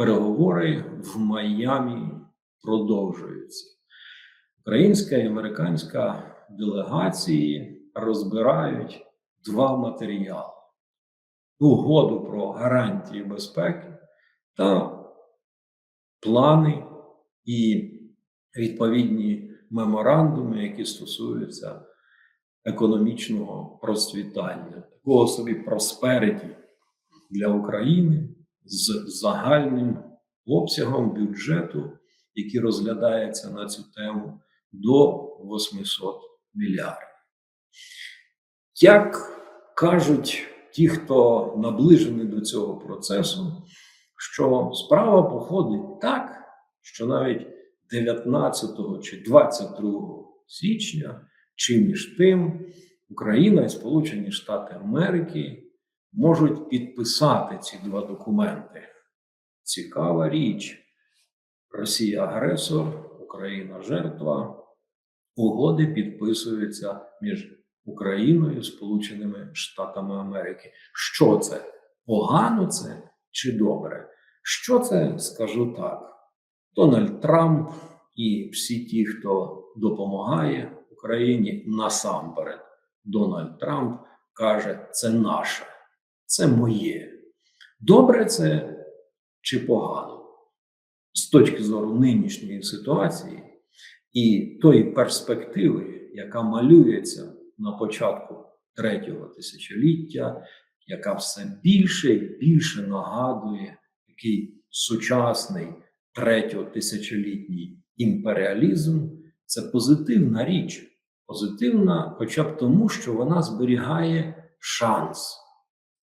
переговори в Майамі продовжуються. Українська і американська делегації розбирають два матеріали: угоду про гарантії безпеки та плани і відповідні меморандуми, які стосуються економічного процвітання, такого собі просперіті для України з загальним обсягом бюджету, який розглядається на цю тему, до 800 мільярдів. Як кажуть ті, хто наближений до цього процесу, що справа походить так, що навіть 19 чи 22 січня, чи між тим, Україна і Сполучені Штати Америки можуть підписати ці два документи. Цікава річ. Росія агресор, Україна жертва. Угоди підписуються між Україною Сполученими Штатами Америки. Що це? Погано це чи добре? Що це, скажу так? Дональд Трамп і всі ті, хто допомагає Україні насамперед. Дональд Трамп каже: це наше, це моє. Добре це чи погано? З точки зору нинішньої ситуації і тої перспективи, яка малюється на початку третього тисячоліття, яка все більше і більше нагадує такий сучасний третьотисячолітній імперіалізм, це позитивна річ. Позитивна, хоча б тому, що вона зберігає шанс,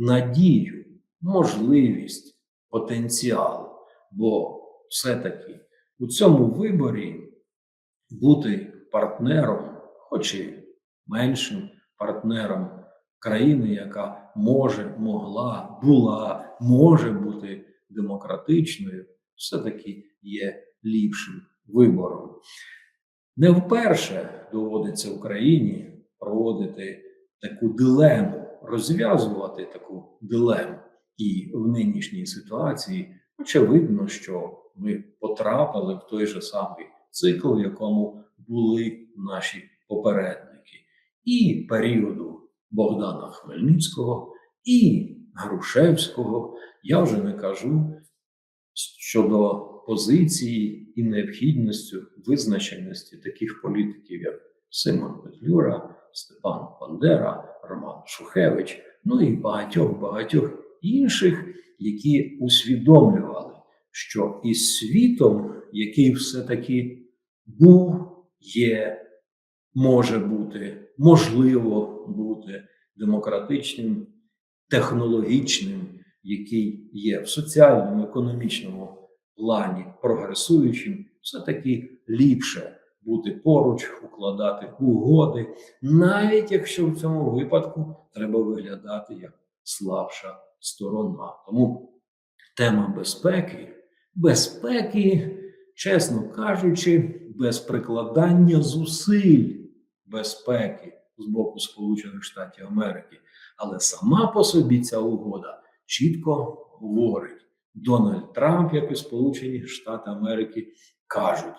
надію, можливість, потенціал. Бо все-таки у цьому виборі бути партнером, хоч і меншим партнером країни, яка може, могла, була, може бути демократичною, все-таки є ліпшим вибором. Не вперше доводиться Україні проводити таку дилему, розв'язувати таку дилему. І в нинішній ситуації очевидно, що ми потрапили в той же самий цикл, в якому були наші попередники, і періоду Богдана Хмельницького, і Грушевського. Я вже не кажу щодо позиції і необхідності визначеності таких політиків, як Симон Петлюра, Степан Бандера, Роман Шухевич, ну і багатьох багатьох інших, які усвідомлювали, що із світом, який все-таки був, є, може бути, можливо бути демократичним, технологічним, який є в соціальному, економічному плані прогресуючим, все-таки ліпше бути поруч, укладати угоди, навіть якщо в цьому випадку треба виглядати як слабша сторона. Тому тема безпеки, безпеки, чесно кажучи, без прикладання зусиль безпеки з боку Сполучених Штатів Америки. Але сама по собі ця угода чітко говорить: Дональд Трамп, як і Сполучені Штати Америки, кажуть: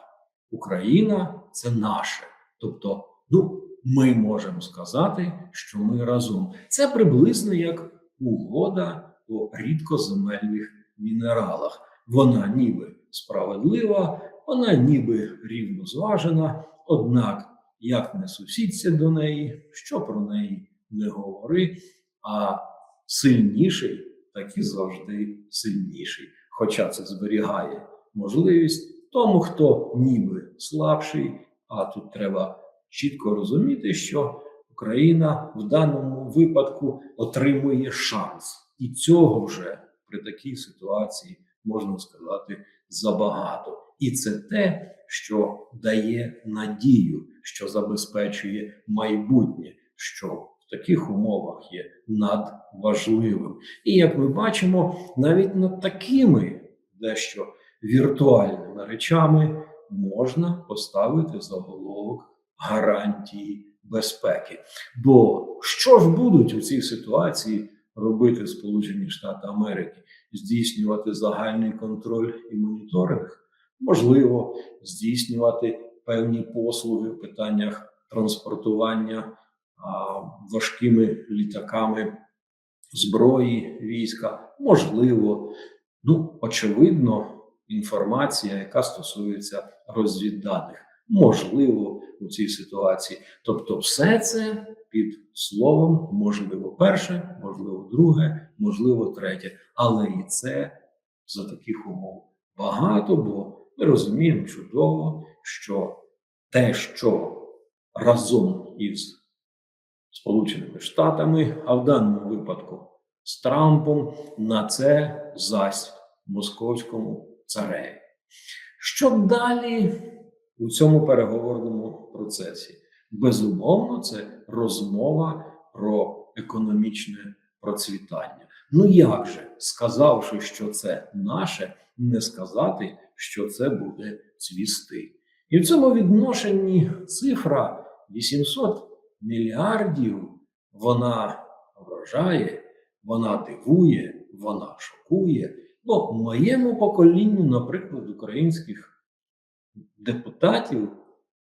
Україна це наше. Тобто, ну, ми можемо сказати, що ми разом. Це приблизно як угода по рідкоземельних мінералах. Вона ніби справедлива, вона ніби рівнозважена, однак, як не сусідься до неї, що про неї не говори, а сильніший так і завжди сильніший. Хоча це зберігає можливість тому, хто ніби слабший, а тут треба чітко розуміти, що Україна в даному випадку отримує шанс, і цього вже при такій ситуації можна сказати забагато. І це те, що дає надію, що забезпечує майбутнє, що в таких умовах є надважливим. І як ми бачимо, навіть над такими дещо віртуальними речами можна поставити заголовок гарантії безпеки. Бо що ж будуть у цій ситуації робити Сполучені Штати Америки? здійснювати загальний контроль і моніторинг, можливо, здійснювати певні послуги в питаннях транспортування а, важкими літаками зброї війська, можливо, ну, очевидно, інформація, яка стосується розвідданих, можливо, у цій ситуації. Тобто, все це під словом можливо перше, можливо, друге, можливо, третє. Але і це за таких умов багато, бо ми розуміємо чудово, що те, що разом із Сполученими Штатами, а в даному випадку з Трампом, на це зась московському цареві. Що далі у цьому переговорному процесі? Безумовно, це розмова про економічне процвітання. Ну як же, сказавши, що це наше, не сказати, що це буде цвісти. І в цьому відношенні цифра 800 мільярдів вона вражає, вона дивує, вона шокує. Ну, моєму поколінню, наприклад, українських депутатів,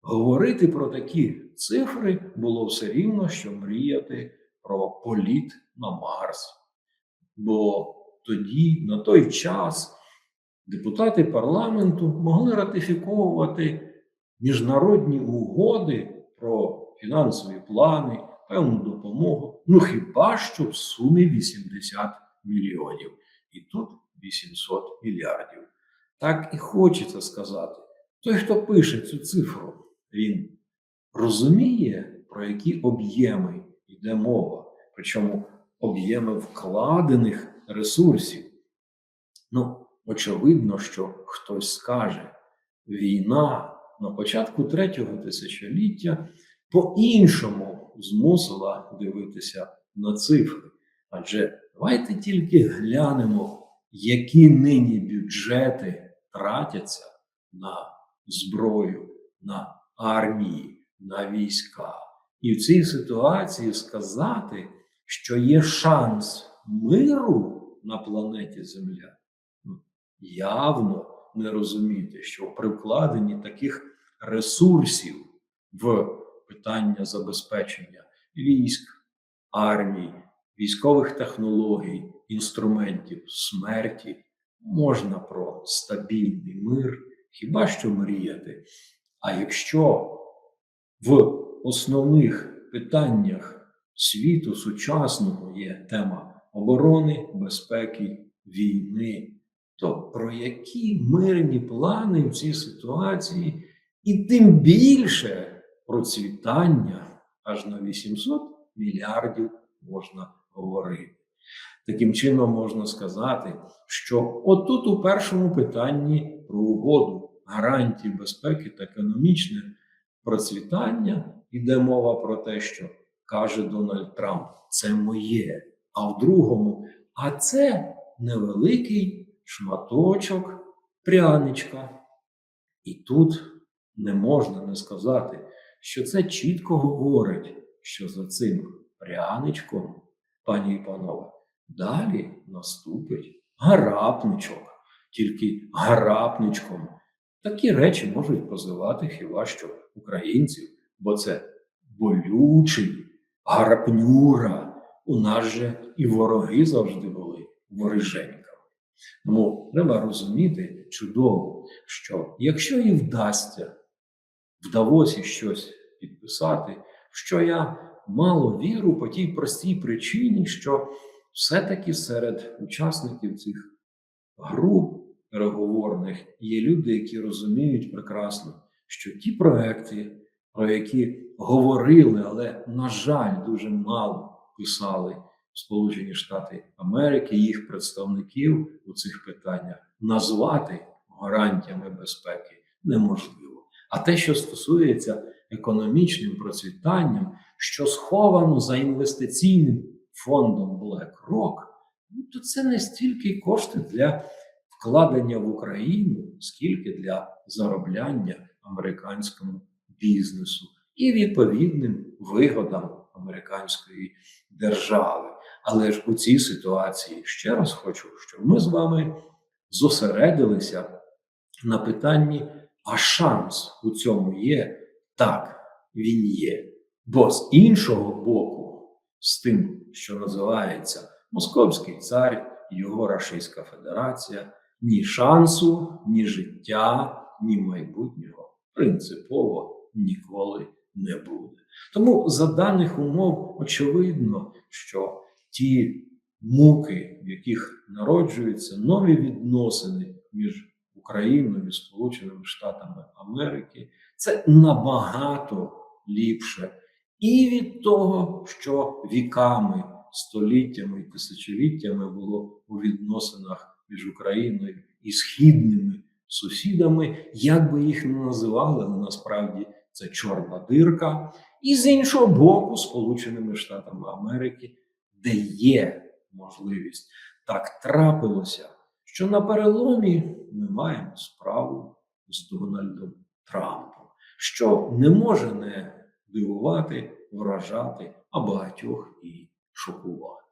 говорити про такі цифри було все рівно, що мріяти про політ на Марс. Бо тоді, на той час, депутати парламенту могли ратифіковувати міжнародні угоди про фінансові плани, певну допомогу. Ну хіба що в сумі 80 мільйонів. І тут 800 мільярдів. Так і хочеться сказати. Той, хто пише цю цифру, він розуміє, про які об'єми йде мова, причому об'єми вкладених ресурсів. Ну, очевидно, що хтось скаже, війна на початку третього тисячоліття по-іншому змусила дивитися на цифри. Адже давайте тільки глянемо, які нині бюджети тратяться на зброю, на армії, на війська. І в цій ситуації сказати, що є шанс миру на планеті Земля, ну, явно не розуміти, що при вкладенні таких ресурсів в питання забезпечення військ, армій, військових технологій, інструментів смерті можна про стабільний мир, хіба що мріяти. А якщо в основних питаннях світу сучасного є тема оборони, безпеки, війни, то про які мирні плани в цій ситуації, і тим більше процвітання аж на 800 мільярдів можна говорити. Таким чином можна сказати, що отут у першому питанні про угоду гарантії безпеки та економічне процвітання йде мова про те, що каже Дональд Трамп, це моє. А в другому, а це невеликий шматочок пряничка. І тут не можна не сказати, що це чітко говорить, що за цим пряничком, пані і панове, далі наступить гарапничок, тільки гарапничком. Такі речі можуть позивати хіба що українців, бо це болючий, гарапнюра. У нас же і вороги завжди були вороженьками. Тому треба розуміти чудово, що якщо і вдасться вдалося щось підписати, що я мало віру по тій простій причині, що все-таки серед учасників цих груп переговорних є люди, які розуміють прекрасно, що ті проекти, про які говорили, але, на жаль, дуже мало писали Сполучені Штати Америки, їх представників у цих питаннях, назвати гарантіями безпеки неможливо. А те, що стосується економічним процвітанням, що сховано за інвестиційним фондом BlackRock, ну, то це не стільки кошти для вкладення в Україну, скільки для заробляння американському бізнесу і відповідним вигодам американської держави. Але ж у цій ситуації ще раз хочу, щоб ми з вами зосередилися на питанні, а шанс у цьому є? Так, він є. Бо з іншого боку, з тим, що називається Московський цар, його Рашистська Федерація, ні шансу, ні життя, ні майбутнього принципово ніколи не буде. Тому за даних умов очевидно, що ті муки, в яких народжуються нові відносини між Україною і Сполученими Штатами Америки, це набагато ліпше і від того, що віками, століттями і тисячоліттями було у відносинах між Україною і східними сусідами, як би їх не називали, але насправді це чорна дирка, і з іншого боку, Сполученими Штатами Америки, де є можливість. Так трапилося, що на переломі ми маємо справу з Дональдом Трампом, що не може не дивувати, вражати, а багатьох і шокувати.